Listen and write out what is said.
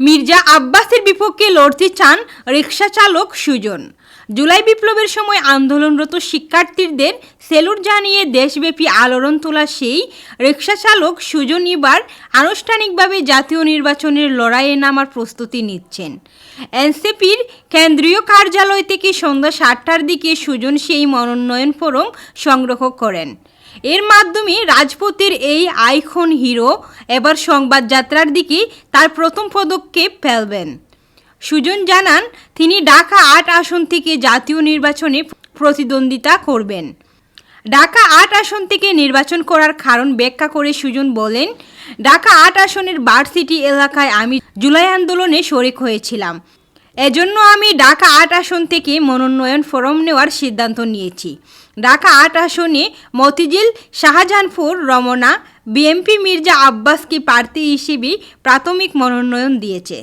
মির্জা আব্বাসের বিপক্ষে লড়তে চান রিক্সা চালক সুজন। জুলাই বিপ্লবের সময় আন্দোলনরত শিক্ষার্থীদের সেলুট জানিয়ে দেশব্যাপী আলোড়ন তোলা সেই রিক্সা চালক সুজন এবার আনুষ্ঠানিকভাবে জাতীয় নির্বাচনের লড়াইয়ে নামার প্রস্তুতি নিচ্ছেন। এনসিপির কেন্দ্রীয় কার্যালয় থেকে সন্ধ্যা সাতটার দিকে সুজন সেই মনোনয়ন ফরম সংগ্রহ করেন। এর মাধ্যমে রাজপথের এই আইকন হিরো এবার সংবাদ যাত্রার দিকে তার প্রথম পদক্ষেপ ফেলবেন। সুজন জানান, তিনি ঢাকা আট আসন থেকে জাতীয় নির্বাচনে প্রতিদ্বন্দ্বিতা করবেন। ঢাকা আট আসন থেকে নির্বাচন করার কারণ ব্যাখ্যা করে সুজন বলেন, ঢাকা আট আসনের বার সিটি এলাকায় আমি জুলাই আন্দোলনে শরিক হয়েছিলাম। এজন্য আমি ঢাকা আট আসন থেকে মনোনয়ন ফরম নেওয়ার সিদ্ধান্ত নিয়েছি। ঢাকা আট আসনে মতিঝিল, শাহজাহানপুর, রমনা বিএমপি মির্জা আব্বাসকে প্রার্থী হিসেবে প্রাথমিক মনোনয়ন দিয়েছে।